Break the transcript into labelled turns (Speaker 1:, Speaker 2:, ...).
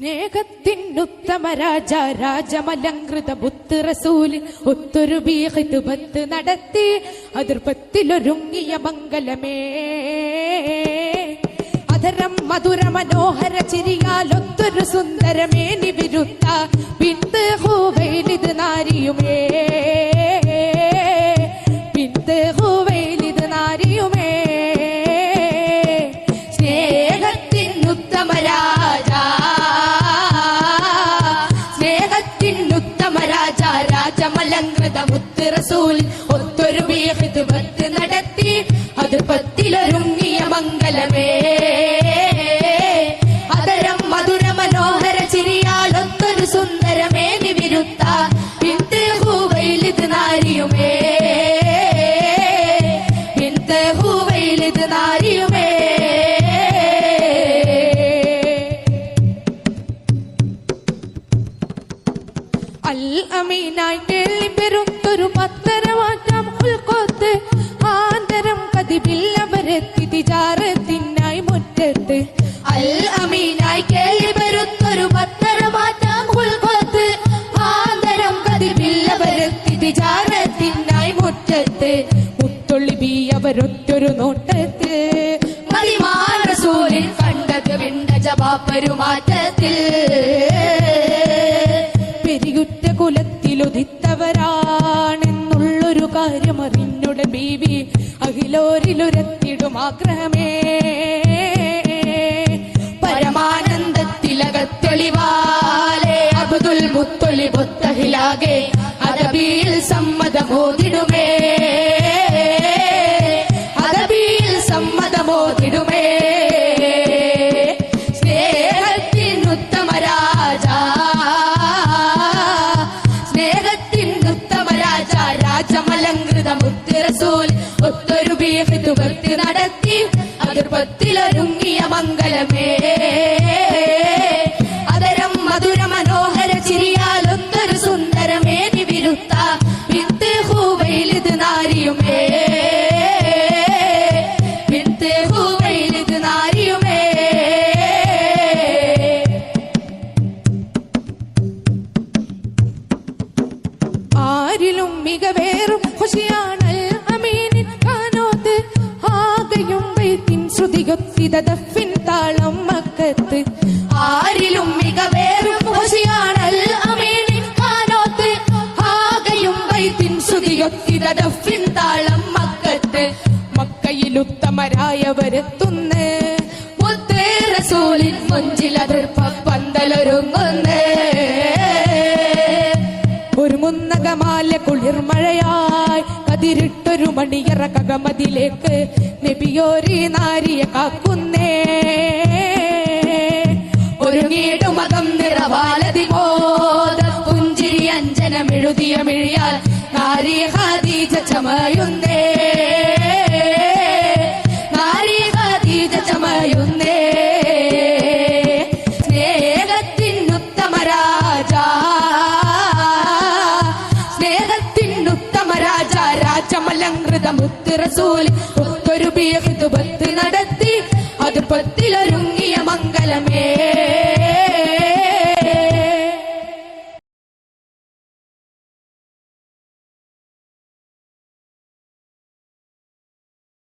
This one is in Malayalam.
Speaker 1: സ്നേഹത്തിനുത്തമ രാജ രാജമലങ്കൃത ബുത്തുറസൂലിൻ റസൂൽ ഒത്തൊരു ബീഹിത് ബത്ത് നടത്തി അതിർപ്പത്തിലൊരുങ്ങിയ മംഗലമേ. അധരം മധുര മനോഹര ചിരിയാലൊത്തൊരു സുന്ദരമേനി വിരുത്ത പിന്ത് ഹൂവയിലിത് നാരിയുമേ. റസൂൽ ഒത്തൊരു ബീഹിത് ബത്ത് നടത്തി. അത് പത്തിലൊരുങ്ങിയ മംഗലമേ. അതരം മധുര മനോഹര ചിരിയാലൊത്തൊരു സുന്ദരമേ നിവിരുത്ത. പിന്ത് ഹൂവയിലിത് നാരിയുമേ. പിന്ത് ഹൂവയിലിത് നാരിയുമേ. അൽ അമീനായി പെരുത്തൊരു അൽ അമീനായി കേളി പെരുത്തൊരു പത്തരമാറ്റം ഉൾക്കൊത്ത് ആന്തരം കതിബില്ലവരെത്തി തിജാറത്തിനായി മുറ്റത്ത്. മുത്തൊള്ളി ബി അവരൊറ്റൊരു നോട്ടത്ത്. മതിമാൻ റസൂലിൻ കണ്ടത് വിണ്ട ജവാപ്പരുമാറ്റത്തിൽ പെരുകുറ്റ കുലത്തിലുദിത്തവരാണെന്നുള്ളൊരു കാര്യം അറിഞ്ഞുടെ ബീവി. അഖിലോരിലുരത്തിടും ആഗ്രഹമേ. മുത്തൊളി പൊത്തഹിലാകെ അദബിയിൽ സമ്മതമോതിടുമേ. അദബിയിൽ സമ്മതമോതിടുമേ. സ്നേഹത്തിൻ ഉത്തമ രാജ ഒത്തൊരു ബീഫ് ഭക്തി നടത്തി. അതിർപ്പത്തിലൊരുങ്ങിയ മംഗലമേ. നാരിയുമേ. വിത്ത് ഹൂവയിലിത് നാരിയുമേ. ആരിലും മികവേറും ഖുഷിയാണൽ അമീനിൻ കാനോത്ത്. ആകെയും വൈത്തിൻ ശ്രുതിയൊത്തിതഫിൻ താളം മക്കത്ത് ആരിലും മികവേറും ഖുഷിയാണൽ അമീനിൻ കാനോത്ത്. ആകെയും വൈത്തിൻ ശ്രുതിയൊത്തിതഫിൻ മക്കയിലുത്തമരായവരെത്തുന്ന് മുത്തേ മുഞ്ചിൽ അതിർപ്പ പന്തലൊരുങ്ങുന്നേ. ഒരു മുന്നകമാല കുളിർമഴയായി കതിരിട്ടൊരു മണിയറ കകമതിലേക്ക് നബിയോരി നാരിയ കാക്കുന്നേ. ഒരു നീടുമകം നിറവാലതി പോഞ്ചിരി പുഞ്ചിരി അഞ്ജനമെഴുതിയ മുത്ത് റസൂലി ഒത്തൊരു ബീഹിത് ബത്ത് നടത്തി അത് പത്തിലൊരുങ്ങിയ മംഗലമേ